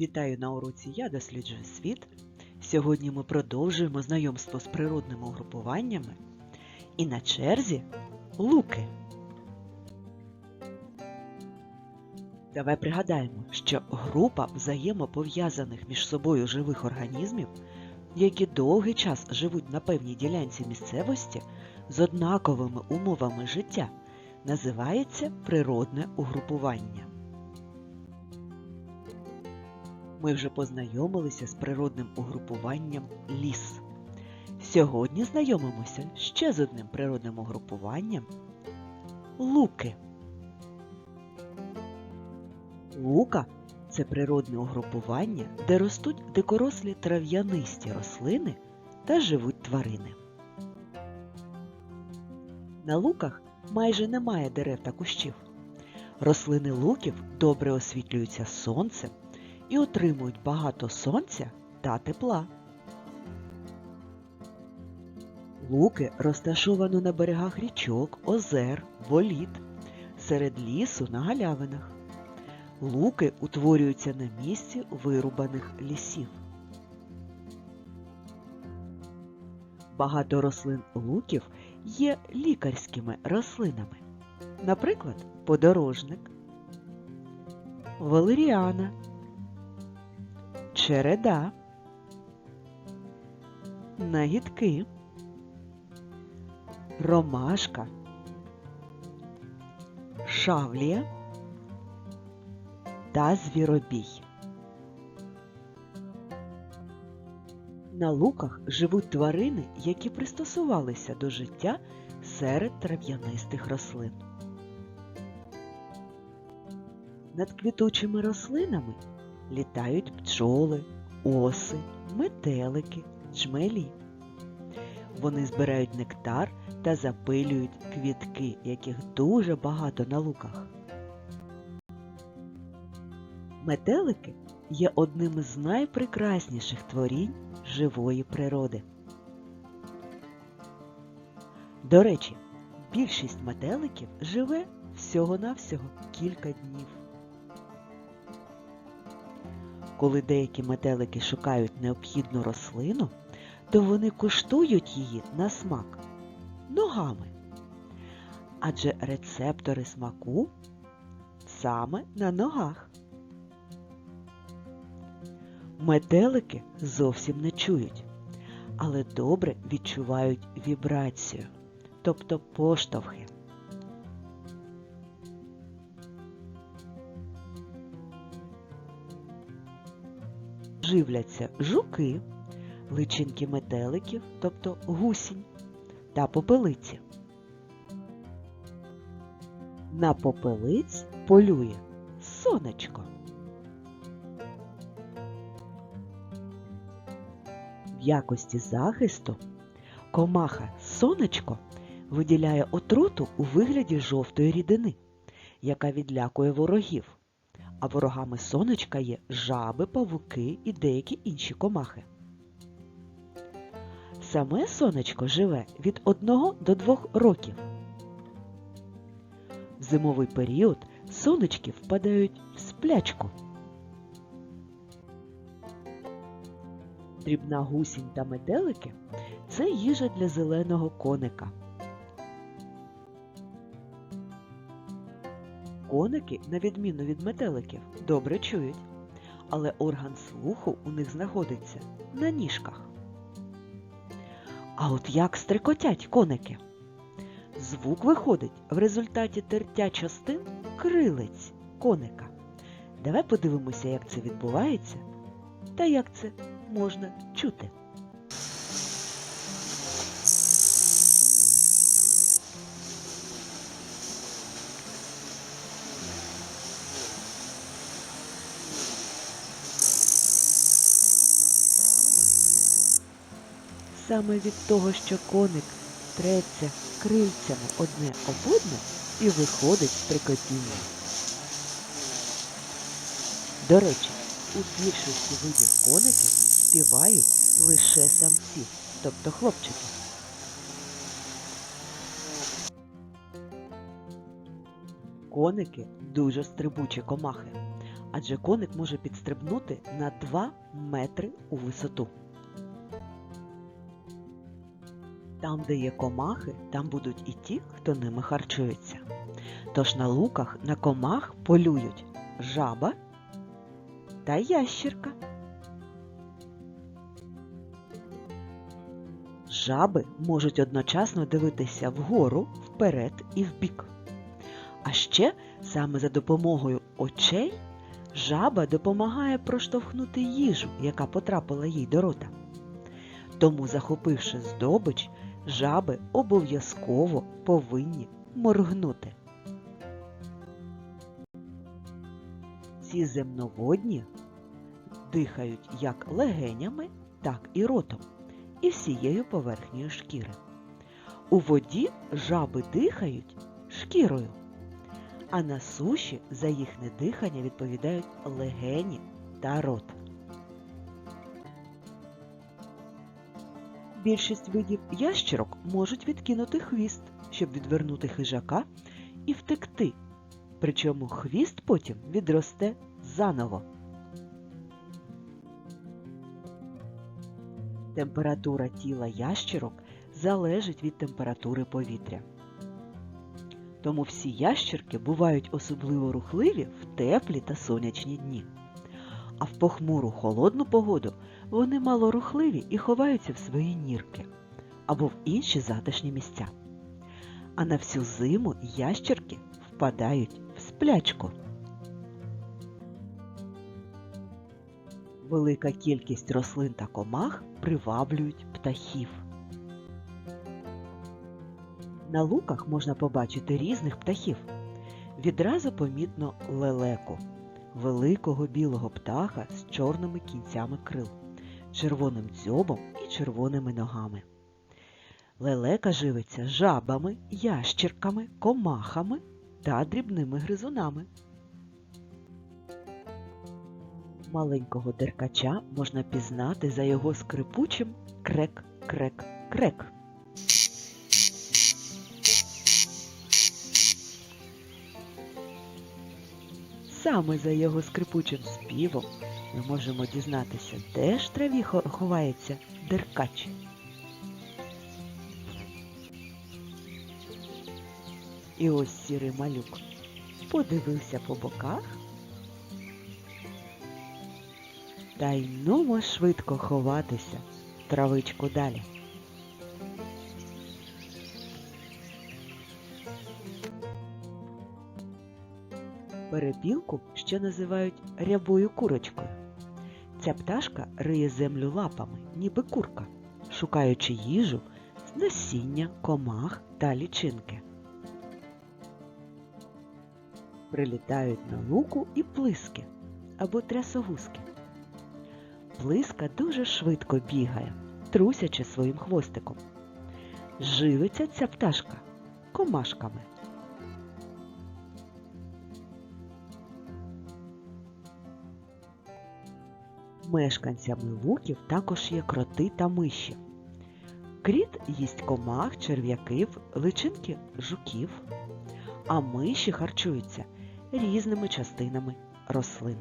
Вітаю на уроці Я досліджую світ. Сьогодні ми продовжуємо знайомство з природними угрупуваннями. І на черзі луки. Давай пригадаємо, що група взаємопов'язаних між собою живих організмів, які довгий час живуть на певній ділянці місцевості з однаковими умовами життя, називається природне угрупування. Ми вже познайомилися з природним угрупуванням ліс. Сьогодні знайомимося ще з одним природним угрупуванням луки. Лука це природне угрупування, де ростуть дикорослі трав'янисті рослини та живуть тварини. На луках майже немає дерев та кущів. Рослини луків добре освітлюються сонцем і отримують багато сонця та тепла. Луки розташовано на берегах річок, озер, боліт, серед лісу на галявинах. Луки утворюються на місці вирубаних лісів. Багато рослин луків є лікарськими рослинами. Наприклад, подорожник, валеріана, череда, нагідки, ромашка, шавлія та звіробій. На луках живуть тварини, які пристосувалися до життя серед трав'янистих рослин. Над квітучими рослинами літають пчоли, оси, метелики, джмелі. Вони збирають нектар та запилюють квітки, яких дуже багато на луках. Метелики є одним з найпрекрасніших творінь живої природи. До речі, більшість метеликів живе всього-навсього кілька днів. Коли деякі метелики шукають необхідну рослину, то вони куштують її на смак ногами. Адже рецептори смаку саме на ногах. Метелики зовсім не чують, але добре відчувають вібрацію, тобто поштовхи. Живляться жуки, личинки метеликів, тобто гусінь, та попелиці. На попелиць полює сонечко. В якості захисту комаха сонечко виділяє отруту у вигляді жовтої рідини, яка відлякує ворогів. А ворогами сонечка є жаби, павуки і деякі інші комахи. Саме сонечко живе від 1 до 2 років. В зимовий період сонечки впадають в сплячку. Дрібна гусінь та метелики це їжа для зеленого коника. Коники, на відміну від метеликів, добре чують, але орган слуху у них знаходиться на ніжках. А от як стрикотять коники? Звук виходить в результаті тертя частин крилець коника. Давай подивимося, як це відбувається та як це можна чути. Саме від того, що коник треться крильцями одне об одне і виходить стрикотіння. До речі, у більшості видів коників співають лише самці, тобто хлопчики. Коники дуже стрибучі комахи, адже коник може підстрибнути на 2 метри у висоту. Там, де є комахи, там будуть і ті, хто ними харчується. Тож на луках на комах полюють жаба та ящірка. Жаби можуть одночасно дивитися вгору, вперед і вбік. А ще саме за допомогою очей жаба допомагає проштовхнути їжу, яка потрапила їй до рота. Тому, захопивши здобич, жаби обов'язково повинні моргнути. Ці земноводні дихають як легенями, так і ротом, і всією поверхнею шкіри. У воді жаби дихають шкірою, а на суші за їхнє дихання відповідають легені та рот. Більшість видів ящерок можуть відкинути хвіст, щоб відвернути хижака і втекти. Причому хвіст потім відросте заново. Температура тіла ящерок залежить від температури повітря. Тому всі ящерки бувають особливо рухливі в теплі та сонячні дні. А в похмуру холодну погоду вони малорухливі і ховаються в свої нірки або в інші затишні місця. А на всю зиму ящерки впадають в сплячку. Велика кількість рослин та комах приваблюють птахів. На луках можна побачити різних птахів. Відразу помітно лелеку, великого білого птаха з чорними кінцями крил, червоним дзьобом і червоними ногами. Лелека живиться жабами, ящірками, комахами та дрібними гризунами. Маленького деркача можна пізнати за його скрипучим крек-крек-крек. Саме за його скрипучим співом ми можемо дізнатися, де ж траві ховається деркач. І ось сірий малюк подивився по боках та й нумо швидко ховатися травичку далі. Перепілку ще називають рябою курочкою. Ця пташка риє землю лапами, ніби курка, шукаючи їжу з насіння, комах та лічинки. Прилітають на луку і плиски або трясогузки. Плиска дуже швидко бігає, трусячи своїм хвостиком. Живиться ця пташка комашками. Мешканцями луків також є кроти та миші. Кріт їсть комах, черв'яків, личинки жуків, а миші харчуються різними частинами рослин.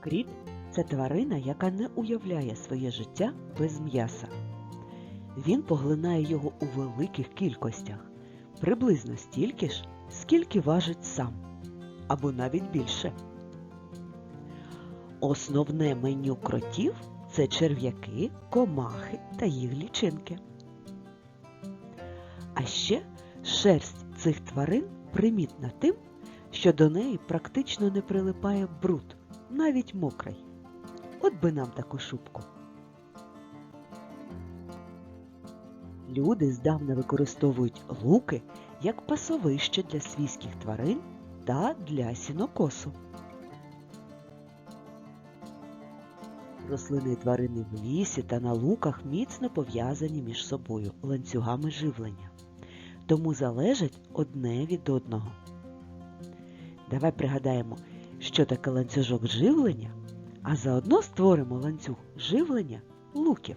Кріт це тварина, яка не уявляє своє життя без м'яса. Він поглинає його у великих кількостях, приблизно стільки ж, скільки важить сам, або навіть більше. Основне меню кротів це черв'яки, комахи та їх лічинки. А ще шерсть цих тварин примітна тим, що до неї практично не прилипає бруд, навіть мокрий. От би нам таку шубку. Люди здавна використовують луки як пасовище для свійських тварин та для сінокосу. Рослини і тварини в лісі та на луках міцно пов'язані між собою ланцюгами живлення, тому залежать одне від одного. Давай пригадаємо, що таке ланцюжок живлення, а заодно створимо ланцюг живлення луків.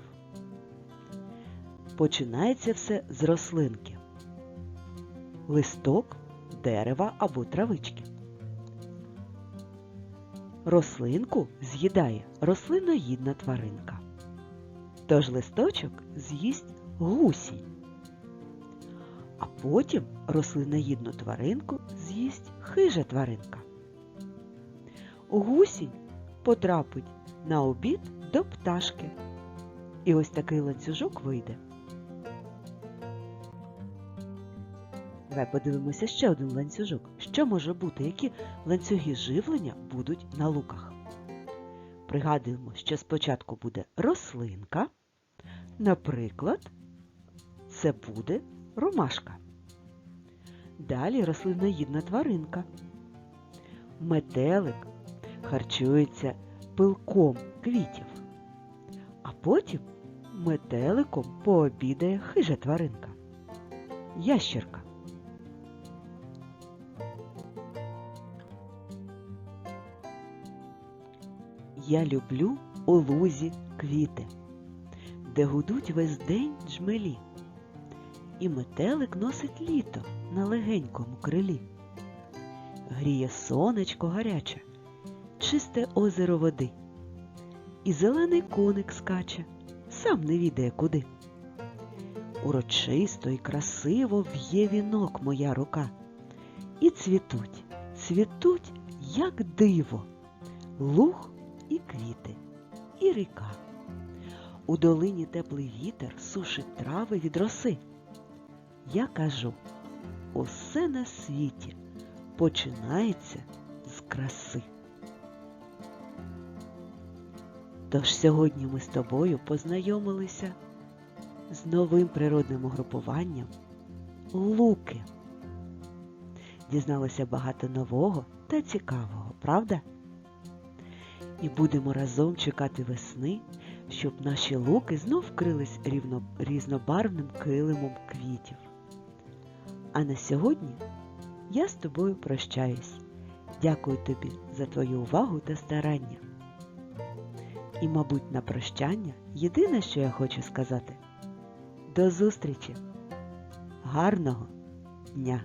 Починається все з рослинки. Листок дерева або травички. Рослинку з'їдає рослиноїдна тваринка. Тож листочок з'їсть гусінь. А потім рослиноїдну тваринку з'їсть хижа тваринка. Гусінь потрапить на обід до пташки. І ось такий ланцюжок вийде. Давай подивимося ще один ланцюжок. Що може бути, які ланцюги живлення будуть на луках? Пригадуємо, що спочатку буде рослинка. Наприклад, це буде ромашка. Далі рослиноїдна тваринка. Метелик харчується пилком квітів. А потім метеликом пообідає хижа тваринка. Ящерка. Я люблю у лузі квіти, де гудуть весь день джмелі, і метелик носить літо на легенькому крилі. Гріє сонечко гаряче, чисте озеро води, і зелений коник скаче, сам не відає куди. Урочисто і красиво в'є вінок моя рука, і цвітуть, цвітуть, як диво, луг і квіти, і ріка. У долині теплий вітер сушить трави від роси. Я кажу, усе на світі починається з краси. Тож сьогодні ми з тобою познайомилися з новим природним угрупуванням луки. Дізналися багато нового та цікавого, правда? І будемо разом чекати весни, щоб наші луки знов вкрились рівно, різнобарвним килимом квітів. А на сьогодні я з тобою прощаюсь. Дякую тобі за твою увагу та старання. І, мабуть, на прощання єдине, що я хочу сказати до зустрічі! Гарного дня!